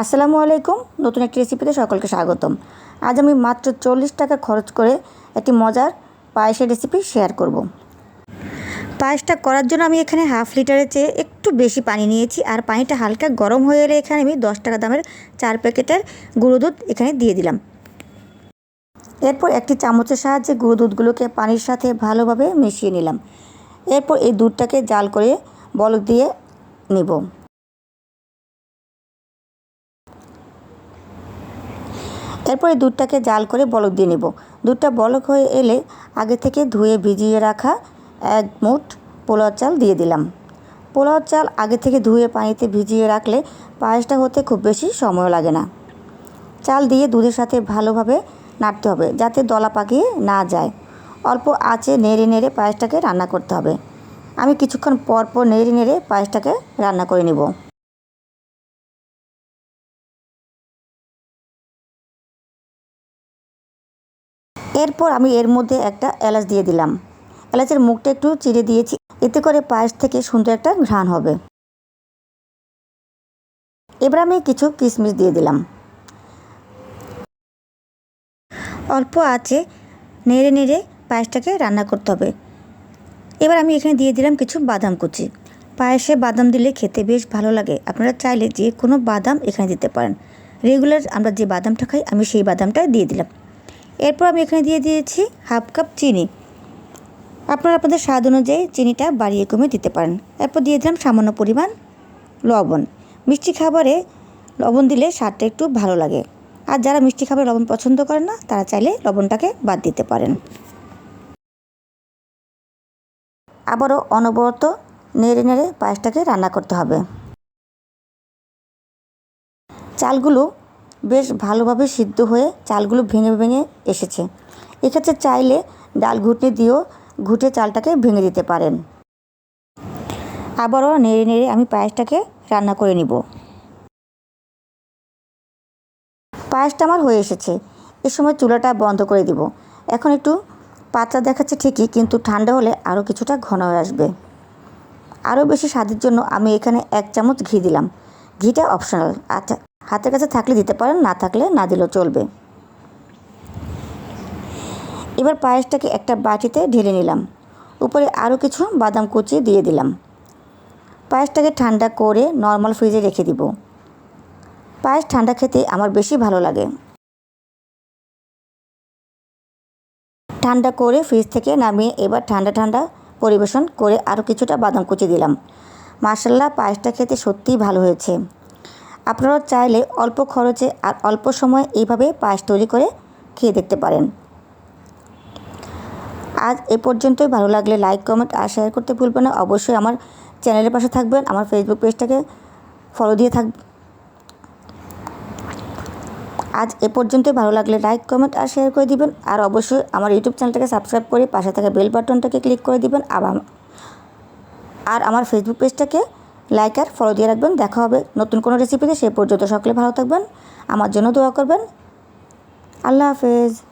আসসালামু আলাইকুম। নতুন একটি রেসিপিতে সকলকে স্বাগতম। আজ আমি মাত্র চল্লিশ টাকা খরচ করে একটি মজার পায়েসের রেসিপি শেয়ার করব। পায়েসটা করার জন্য আমি এখানে হাফ লিটারের চেয়ে একটু বেশি পানি নিয়েছি আর পানিটা হালকা গরম হয়ে এলে এখানে আমি দশ টাকা দামের চার প্যাকেটের গুঁড়ো দুধ এখানে দিয়ে দিলাম। এরপর একটি চামচের সাহায্যে গুঁড়ো দুধগুলোকে পানির সাথে ভালোভাবে মিশিয়ে নিলাম। এরপর এই দুধটাকে জাল করে বলক দিয়ে নেব। এরপরে দুধটাকে জাল করে বলক দিয়ে নেব। দুধটা বলক হয়ে এলে আগে থেকে ধুয়ে ভিজিয়ে রাখা এক মুঠ পোলাও চাল দিয়ে দিলাম। পোলাও চাল আগে থেকে ধুয়ে পানিতে ভিজিয়ে রাখলে পায়েসটা হতে খুব বেশি সময় লাগে না। চাল দিয়ে দুধের সাথে ভালোভাবে নাড়তে হবে যাতে দলা পাকিয়ে না যায়। অল্প আঁচে নেড়ে নেড়ে পায়েসটাকে রান্না করতে হবে। আমি কিছুক্ষণ পর পর নেড়ে নেড়ে পায়েসটাকে রান্না করে নেব। এরপর আমি এর মধ্যে একটা এলাচ দিয়ে দিলাম। এলাচের মুখটা একটু চিড়ে দিয়েছি, এতে করে পায়েস থেকে সুন্দর একটা ঘ্রাণ হবে। এবার আমি কিছু কিশমিশ দিয়ে দিলাম। অল্প আছে, নেড়ে নেড়ে পায়েসটাকে রান্না করতে হবে। এবার আমি এখানে দিয়ে দিলাম কিছু বাদাম কুচি। পায়েসে বাদাম দিলে খেতে বেশ ভালো লাগে। আপনারা চাইলে যে কোনো বাদাম এখানে দিতে পারেন। রেগুলার আমরা যে বাদামটা খাই, আমি সেই বাদামটা দিয়ে দিলাম। এরপর আমি এখানে দিয়ে দিয়েছি হাফ কাপ চিনি। আপনারা আপনাদের স্বাদ অনুযায়ী চিনিটা বাড়িয়ে কমে দিতে পারেন। এরপর দিয়ে দিলাম সামান্য পরিমাণ লবণ। মিষ্টি খাবারে লবণ দিলে স্বাদটা একটু ভালো লাগে। আর যারা মিষ্টি খাবার লবণ পছন্দ করেন না, তারা চাইলে লবণটাকে বাদ দিতে পারেন। আবারও অনবরত নেড়ে নেড়ে পায়েসটাকে রান্না করতে হবে। চালগুলো বেশ ভালোভাবে সিদ্ধ হয়ে চালগুলো ভেঙে ভেঙে এসেছে। এক্ষেত্রে চাইলে ডাল ঘুটনি দিয়েও ঘুটে চালটাকে ভেঙে দিতে পারেন। আবারও নেড়ে নেড়ে আমি পায়েসটাকে রান্না করে নিব। পায়েসটা আমার হয়ে এসেছে। এ সময় চুলাটা বন্ধ করে দিব। এখন একটু পাতলা দেখাচ্ছে ঠিকই, কিন্তু ঠান্ডা হলে আরও কিছুটা ঘন হয়ে আসবে। আরও বেশি স্বাদের জন্য আমি এখানে এক চামচ ঘি দিলাম। ঘিটা অপশনাল। আচ্ছা হাতের কাছে থাকলে দিতে পারেন, না থাকলে না দিলেও চলবে। এবার পায়েসটাকে একটা বাটিতে ঢেলে নিলাম। উপরে আরও কিছু বাদাম কুচি দিয়ে দিলাম। পায়েসটাকে ঠান্ডা করে নর্মাল ফ্রিজে রেখে দিব। পায়েস ঠান্ডা খেতে আমার বেশি ভালো লাগে। ঠান্ডা করে ফ্রিজ থেকে নামিয়ে এবার ঠান্ডা ঠান্ডা পরিবেশন করে আরও কিছুটা বাদাম কুচি দিলাম। মার্শাল্লাহ পায়েসটা খেতে সত্যিই ভালো হয়েছে। আপনারা চাইলে অল্প খরচে আর অল্প সময়ে এইভাবে পায়েস তৈরি করে খেয়ে দেখতে পারেন। আজ এ পর্যন্তই। ভালো লাগলে লাইক কমেন্ট আর শেয়ার করতে ভুলবেন না। অবশ্যই আমার চ্যানেলের পাশে থাকবেন। আমার ফেসবুক পেজটাকে ফলো দিয়ে থাক আজ এ পর্যন্তই। ভালো লাগলে লাইক কমেন্ট আর শেয়ার করে দিবেন। আর অবশ্যই আমার ইউটিউব চ্যানেলটাকে সাবস্ক্রাইব করে পাশে থাকা বেল বাটনটাকে ক্লিক করে দিবেন। আবার আর আমার ফেসবুক পেজটাকে লাইক আর ফলো দিয়ে রাখবেন। দেখা হবে নতুন কোনো রেসিপিতে সে পর্যন্ত সকলে ভালো থাকবেন। আমার জন্য দোয়া করবেন। আল্লাহ হাফেজ।